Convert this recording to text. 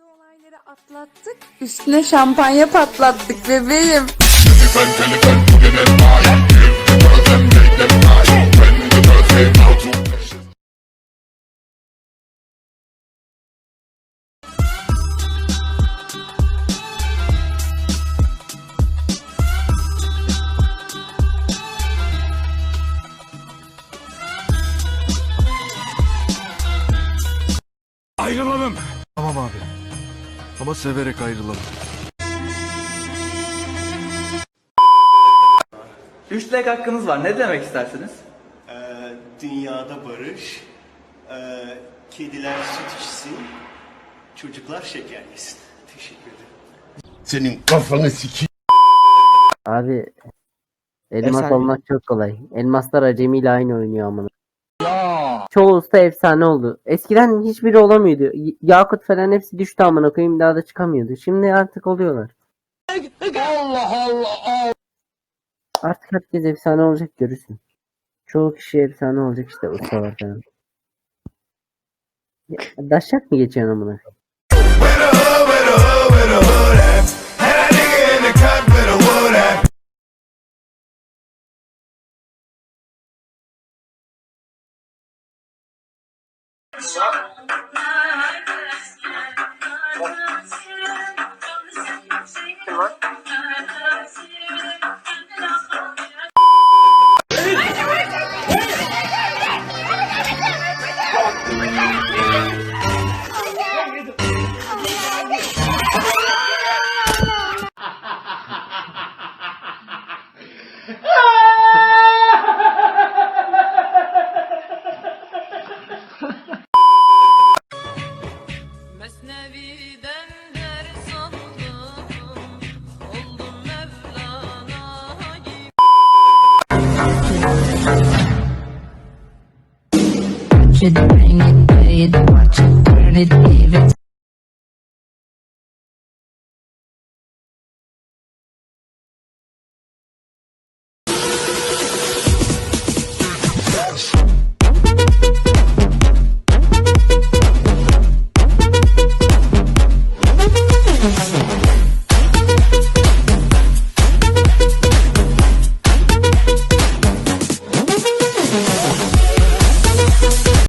Kötü olayları atlattık. Üstüne şampanya patlattık bebeğim. Ayrılalım. Tamam abi. Ama severek ayrılalım. 3 like hakkınız var. Ne demek istersiniz? Ee, dünyada barış, ee, kediler süt içsin, çocuklar şeker yesin. Teşekkür ederim. Senin kafanı sikeyim. Abi elmas olmak çok kolay. Elmaslar acemiyle aynı oynuyor amına. Çoğu usta efsane oldu. Eskiden hiçbiri olamıyordu. Y- Yakut falan hepsi düştü amına koyayım daha da çıkamıyordu. Şimdi artık oluyorlar. Allah Allah. Artık herkes efsane olacak görürsün. Çoğu kişi efsane olacak işte ustalar falan. Ya, Daşak mı geçiyorsun amına? Mesnevi'den Should bring it, pay it, watch it, turn it, leave it.